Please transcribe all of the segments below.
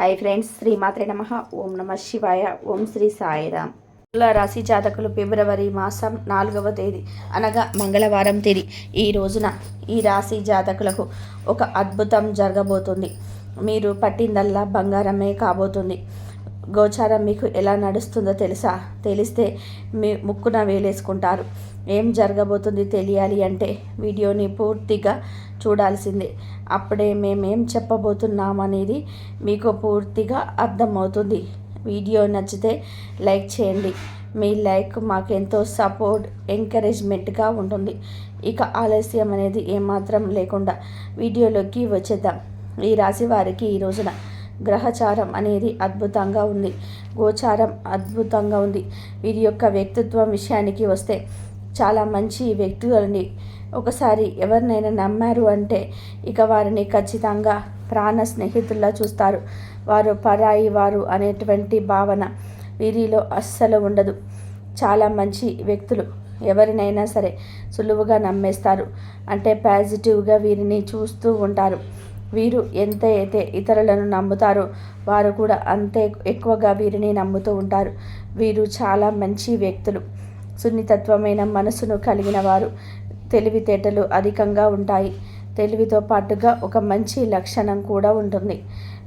Hi friends శ్రీమాత్రే నమ. ఓం నమ శివాయ. ఓం శ్రీ సాయిరామ్. రాశి జాతకులు ఫిబ్రవరి మాసం నాలుగవ తేదీ అనగా మంగళవారం తేదీ. ఈ రోజున ఈ రాశి జాతకులకు ఒక అద్భుతం జరగబోతుంది. మీరు పట్టిందల్లా బంగారమే కాబోతుంది. గోచారం మీకు ఎలా నడుస్తుందో తెలుసా? తెలిస్తే మీ ముక్కున వేలేసుకుంటారు. ఏం జరగబోతుంది తెలియాలి అంటే వీడియోని పూర్తిగా చూడాల్సిందే. అప్పుడే మేమేం చెప్పబోతున్నాం అనేది మీకు పూర్తిగా అర్థమవుతుంది. వీడియో నచ్చితే లైక్ చేయండి. మీ లైక్ మాకెంతో సపోర్ట్ ఎంకరేజ్మెంట్గా ఉంటుంది. ఇక ఆలస్యం అనేది ఏమాత్రం లేకుండా వీడియోలోకి వచ్చేద్దాం. ఈ రాశి వారికి ఈ రోజున గ్రహచారం అనేది అద్భుతంగా ఉంది. గోచారం అద్భుతంగా ఉంది. వీరి యొక్క వ్యక్తిత్వం విషయానికి వస్తే చాలా మంచి వ్యక్తులని ఒకసారి ఎవరినైనా నమ్మారు అంటే ఇక వారిని ఖచ్చితంగా ప్రాణ స్నేహితుల్లా చూస్తారు. వారు పరాయి వారు అనేటువంటి భావన వీరిలో అస్సలు ఉండదు. చాలా మంచి వ్యక్తులు ఎవరినైనా సరే సులువుగా నమ్మేస్తారు. అంటే పాజిటివ్గా వీరిని చూస్తూ ఉంటారు. వీరు ఎంత అయితే ఇతరులను నమ్ముతారో వారు కూడా అంతే ఎక్కువగా వీరిని నమ్ముతూ ఉంటారు. వీరు చాలా మంచి వ్యక్తులు. సున్నితత్వమైన మనసును కలిగిన వారు తెలివితేటలు అధికంగా ఉంటాయి. తెలివితో పాటుగా ఒక మంచి లక్షణం కూడా ఉంటుంది.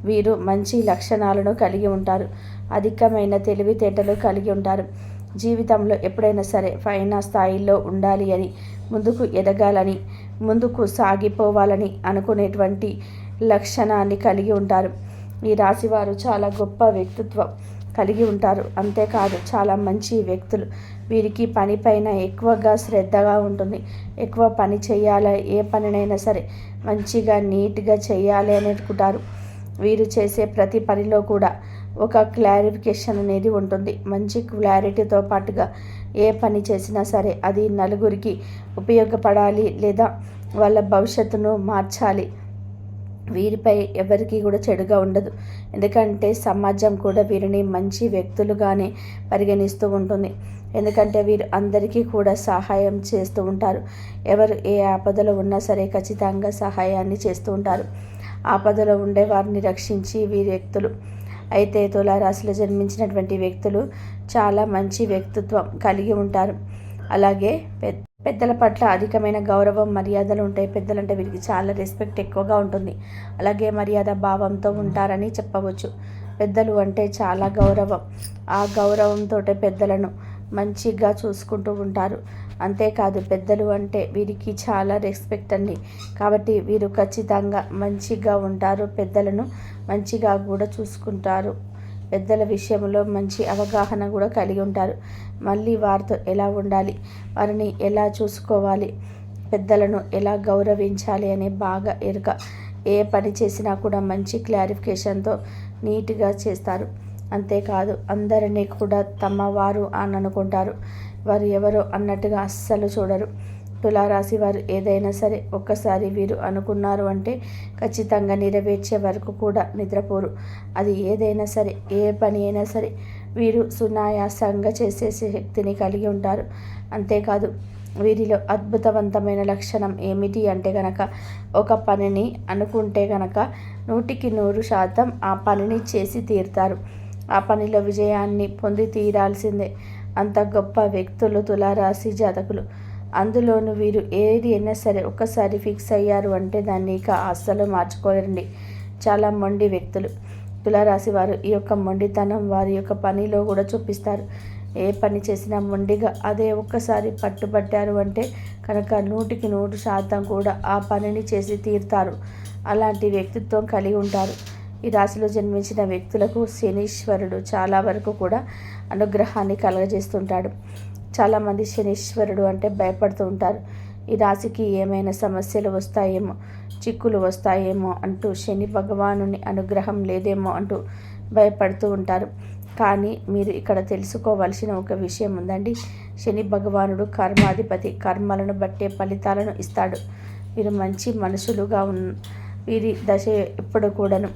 వీరు మంచి లక్షణాలను కలిగి ఉంటారు. అధికమైన తెలివితేటలు కలిగి ఉంటారు. జీవితంలో ఎప్పుడైనా సరే పైన స్థాయిలో ఉండాలి అని ముందుకు ఎదగాలని ముందుకు సాగిపోవాలని అనుకునేటువంటి లక్షణాన్ని కలిగి ఉంటారు. ఈ రాశివారు చాలా గొప్ప వ్యక్తిత్వం కలిగి ఉంటారు. అంతేకాదు చాలా మంచి వ్యక్తులు. వీరికి పనిపైన ఎక్కువగా శ్రద్ధగా ఉంటుంది. ఎక్కువ పని చేయాలి ఏ పనినైనా సరే మంచిగా నీట్గా చేయాలి అని అనుకుంటారు. వీరు చేసే ప్రతి పనిలో కూడా ఒక క్లారిఫికేషన్ అనేది ఉంటుంది. మంచి క్లారిటీతో పాటుగా ఏ పని చేసినా సరే అది నలుగురికి ఉపయోగపడాలి లేదా వాళ్ళ భవిష్యత్తును మార్చాలి. వీరిపై ఎవరికి కూడా చెడుగా ఉండదు. ఎందుకంటే సమాజం కూడా వీరిని మంచి వ్యక్తులుగానే పరిగణిస్తూ ఉంటుంది. ఎందుకంటే వీరు అందరికీ కూడా సహాయం చేస్తూ ఉంటారు. ఎవరు ఏ ఆపదలో ఉన్నా సరే ఖచ్చితంగా సహాయాన్ని చేస్తూ ఉంటారు. ఆపదలో ఉండే వారిని రక్షించి వీరి వ్యక్తులు. అయితే తులారాశిలో జన్మించినటువంటి వ్యక్తులు చాలా మంచి వ్యక్తిత్వం కలిగి ఉంటారు. అలాగే పెద్ద పెద్దల పట్ల అధికమైన గౌరవం మర్యాదలు ఉంటాయి. పెద్దలంటే వీరికి చాలా రెస్పెక్ట్ ఎక్కువగా ఉంటుంది. అలాగే మర్యాద భావంతో ఉంటారని చెప్పవచ్చు. పెద్దలు అంటే చాలా గౌరవం. ఆ గౌరవంతో పెద్దలను మంచిగా చూసుకుంటూ ఉంటారు. అంతేకాదు పెద్దలు అంటే వీరికి చాలా రెస్పెక్ట్ అండి. కాబట్టి వీరు ఖచ్చితంగా మంచిగా ఉంటారు. పెద్దలను మంచిగా కూడా చూసుకుంటారు. పెద్దల విషయంలో మంచి అవగాహన కూడా కలిగి ఉంటారు. మళ్ళీ వారితో ఎలా ఉండాలి? వారిని ఎలా చూసుకోవాలి? పెద్దలను ఎలా గౌరవించాలి అనే బాగా ఎరుక ఏ పని చేసినా కూడా మంచి క్లారిఫికేషన్తో నీట్గా చేస్తారు. అంతేకాదు అందరినీ కూడా తమ వారు అని అనుకుంటారు. వారు ఎవరో అన్నట్టుగా అస్సలు చూడరు. తులారాశి వారు ఏదైనా సరే ఒక్కసారి వీరు అనుకున్నారు అంటే ఖచ్చితంగా నెరవేర్చే వరకు కూడా నిద్రపోరు. అది ఏదైనా సరే ఏ పని అయినా సరే వీరు సునాయాసంగా చేసే శక్తిని కలిగి ఉంటారు. అంతేకాదు వీరిలో అద్భుతవంతమైన లక్షణం ఏమిటి అంటే గనక ఒక పనిని అనుకుంటే గనక నూటికి నూరు శాతం ఆ పనిని చేసి తీరుతారు. ఆ పనిలో విజయాన్ని పొంది తీరాల్సిందే. అంత గొప్ప వ్యక్తులు తులారాశి జాతకులు. అందులోనూ వీరు ఏది అయినా సరే ఒక్కసారి ఫిక్స్ అయ్యారు అంటే దాన్ని ఇక అస్సలు మార్చుకోలేరండి చాలా మొండి వ్యక్తులు. తులారాశి వారు ఈ యొక్క మొండితనం వారి యొక్క పనిలో కూడా చూపిస్తారు. ఏ పని చేసినా మొండిగా అదే ఒక్కసారి పట్టుబట్టారు అంటే కనుక నూటికి నూరు శాతం కూడా ఆ పనిని చేసి తీరుతారు. అలాంటి వ్యక్తిత్వం కలిగి ఉంటారు. ఈ రాశిలో జన్మించిన వ్యక్తులకు శనీశ్వరుడు చాలా వరకు కూడా అనుగ్రహాన్ని కలగజేస్తుంటాడు. చాలామంది శనీశ్వరుడు అంటే భయపడుతూ ఉంటారు. ఈ రాశికి ఏమైనా సమస్యలు వస్తాయేమో చిక్కులు వస్తాయేమో అంటూ శని భగవాను అనుగ్రహం లేదేమో అంటూ భయపడుతూ ఉంటారు. కానీ మీరు ఇక్కడ తెలుసుకోవాల్సిన ఒక విషయం ఉందండి. శని భగవానుడు కర్మాధిపతి కర్మలను బట్టే ఫలితాలను ఇస్తాడు. వీరు మంచి మనుషులుగా ఉన్ వీరి దశ ఎప్పుడు కూడాను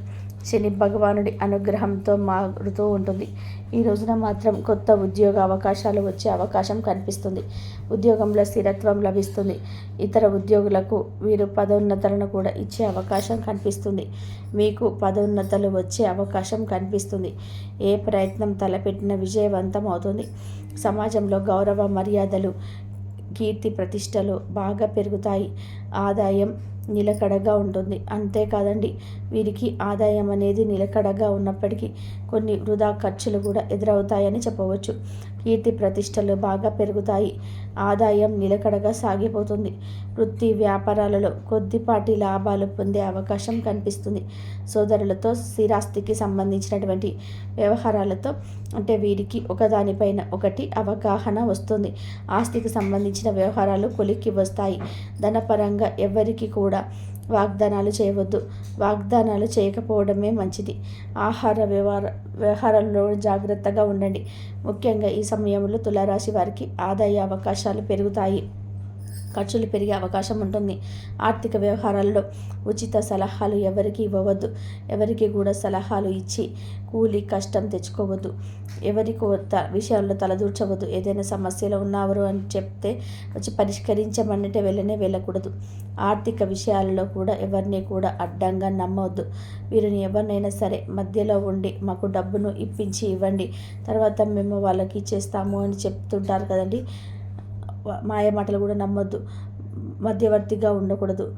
శని భగవానుడి అనుగ్రహంతో మారుతూ ఉంటుంది. ఈ రోజున మాత్రం కొత్త ఉద్యోగ అవకాశాలు వచ్చే అవకాశం కనిపిస్తుంది. ఉద్యోగంలో స్థిరత్వం లభిస్తుంది. ఇతర ఉద్యోగులకు వీరు పదోన్నతలను కూడా ఇచ్చే అవకాశం కనిపిస్తుంది. మీకు పదోన్నతలు వచ్చే అవకాశం కనిపిస్తుంది. ఏ ప్రయత్నం తలపెట్టిన విజయవంతం అవుతుంది. సమాజంలో గౌరవ మర్యాదలు కీర్తి ప్రతిష్టలు బాగా పెరుగుతాయి. ఆదాయం నిలకడగా ఉంటుంది. అంతేకాదండి వీరికి ఆదాయం అనేది నిలకడగా ఉన్నప్పటికీ కొన్ని వృధా ఖర్చులు కూడా ఎదురవుతాయని చెప్పవచ్చు. కీర్తి ప్రతిష్టలు బాగా పెరుగుతాయి. ఆదాయం నిలకడగా సాగిపోతుంది. వృత్తి వ్యాపారాలలో కొద్దిపాటి లాభాలు పొందే అవకాశం కనిపిస్తుంది. సోదరులతో స్థిరాస్తికి సంబంధించినటువంటి వ్యవహారాలతో అంటే వీరికి ఒకదానిపైన ఒకటి అవగాహన వస్తుంది. ఆస్తికి సంబంధించిన వ్యవహారాలు కొలిక్కి వస్తాయి. ధనపరంగా ఎవరికి కూడా వాగ్దానాలు చేయవద్దు. వాగ్దానాలు చేయకపోవడమే మంచిది. ఆహార వ్యవహార వ్యవహారంలో జాగ్రత్తగా ఉండండి. ముఖ్యంగా ఈ సమయంలో తులారాశి వారికి ఆదాయ అవకాశాలు పెరుగుతాయి. ఖర్చులు పెరిగే అవకాశం ఉంటుంది. ఆర్థిక వ్యవహారాల్లో ఉచిత సలహాలు ఎవరికి ఇవ్వవద్దు. ఎవరికి కూడా సలహాలు ఇచ్చి కూలి కష్టం తెచ్చుకోవద్దు. ఎవరి కొత్త విషయాల్లో తలదూర్చవద్దు. ఏదైనా సమస్యలు ఉన్నవారు అని చెప్తే వచ్చి పరిష్కరించమన్నట్టే వెళ్ళనే వెళ్ళకూడదు. ఆర్థిక విషయాలలో కూడా ఎవరిని కూడా అడ్డంగా నమ్మవద్దు. వీరిని ఎవరినైనా సరే మధ్యలో ఉండి మాకు డబ్బును ఇప్పించి ఇవ్వండి. తర్వాత మేము వాళ్ళకి ఇచ్చేస్తాము అని చెప్తుంటారు కదండి. మాయ మాటలు కూడా నమ్మొద్దు. మధ్యవర్తిగా ఉండకూడదు.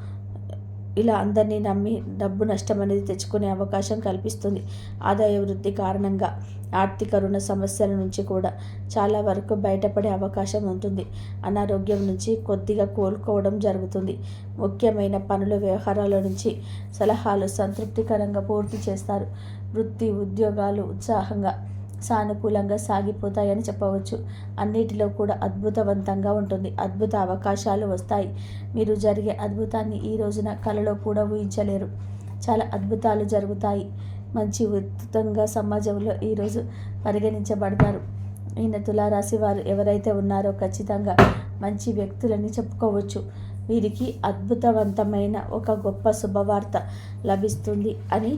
ఇలా అందరినీ నమ్మి డబ్బు నష్టం అనేది తెచ్చుకునే అవకాశం కల్పిస్తుంది. ఆదాయ వృద్ధి కారణంగా ఆర్థిక రుణ సమస్యల నుంచి కూడా చాలా వరకు బయటపడే అవకాశం ఉంటుంది. అనారోగ్యం నుంచి కొద్దిగా కోలుకోవడం జరుగుతుంది. ముఖ్యమైన పనుల వ్యవహారాల నుంచి సలహాలు సంతృప్తికరంగా పూర్తి చేస్తారు. వృత్తి ఉద్యోగాలు ఉత్సాహంగా సానుకూలంగా సాగిపోతాయని చెప్పవచ్చు. అన్నిటిలో కూడా అద్భుతవంతంగా ఉంటుంది. అద్భుత అవకాశాలు వస్తాయి. మీరు జరిగే అద్భుతాన్ని ఈ రోజున కలలో కూడా ఊహించలేరు. చాలా అద్భుతాలు జరుగుతాయి. మంచి ఉత్తంగా సమాజంలో ఈరోజు పరిగణించబడతారు. ఈయన తులారాశి వారు ఎవరైతే ఉన్నారో ఖచ్చితంగా మంచి వ్యక్తులని చెప్పుకోవచ్చు. వీరికి అద్భుతవంతమైన ఒక గొప్ప శుభవార్త లభిస్తుంది అని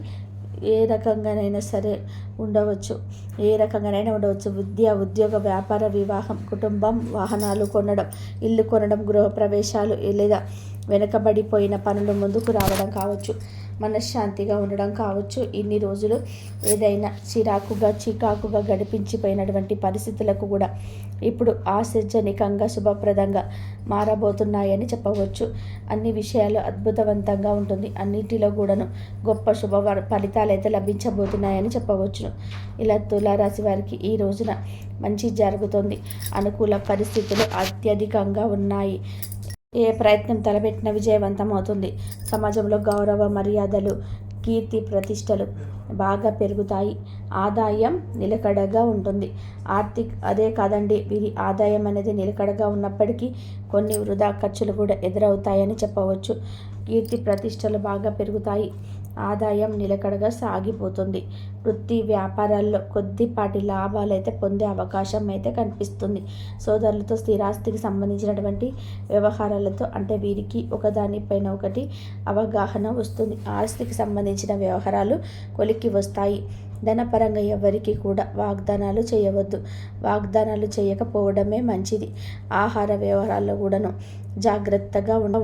ఏ రకంగానైనా సరే ఉండవచ్చు. ఏ రకంగానైనా ఉండవచ్చు. విద్య ఉద్యోగ వ్యాపార వివాహం కుటుంబం వాహనాలు కొనడం ఇల్లు కొనడం గృహప్రవేశాలు లేదా వెనకబడిపోయిన పనులు ముందుకు రావడం కావచ్చు. మనశ్శాంతిగా ఉండడం కావచ్చు. ఇన్ని రోజులు ఏదైనా చిరాకుగా చికాకుగా గడిపించిపోయినటువంటి పరిస్థితులకు కూడా ఇప్పుడు ఆశజనికంగా శుభప్రదంగా మారబోతున్నాయని చెప్పవచ్చు. అన్ని విషయాలు అద్భుతవంతంగా ఉంటుంది. అన్నిటిలో కూడాను గొప్ప శుభ ఫలితాలు అయితే లభించబోతున్నాయని చెప్పవచ్చును ఇలా తులారాశి వారికి ఈ రోజున మంచి జరుగుతుంది. అనుకూల పరిస్థితులు అత్యధికంగా ఉన్నాయి. ఏ ప్రయత్నం తలపెట్టిన విజయవంతం అవుతుంది సమాజంలో గౌరవ మర్యాదలు కీర్తి ప్రతిష్టలు బాగా పెరుగుతాయి. ఆదాయం నిలకడగా ఉంటుంది. ఆర్థిక అదే కాదండి వీరి ఆదాయం అనేది నిలకడగా ఉన్నప్పటికీ కొన్ని వృధా ఖర్చులు కూడా ఎదురవుతాయని చెప్పవచ్చు. కీర్తి ప్రతిష్టలు బాగా పెరుగుతాయి. ఆదాయం నిలకడగా సాగిపోతుంది. వృత్తి వ్యాపారాల్లో కొద్దిపాటి లాభాలు అయితే పొందే అవకాశం అయితే కనిపిస్తుంది. సోదరులతో స్థిరాస్తికి సంబంధించినటువంటి వ్యవహారాలతో అంటే వీరికి ఒకదానిపైన ఒకటి అవగాహన వస్తుంది. ఆస్తికి సంబంధించిన వ్యవహారాలు కొలిక్కి వస్తాయి. ధనపరంగా ఎవరికి కూడా వాగ్దానాలు చేయవద్దు. వాగ్దానాలు చేయకపోవడమే మంచిది. ఆహార వ్యవహారాల్లో కూడాను జాగ్రత్తగా ఉండ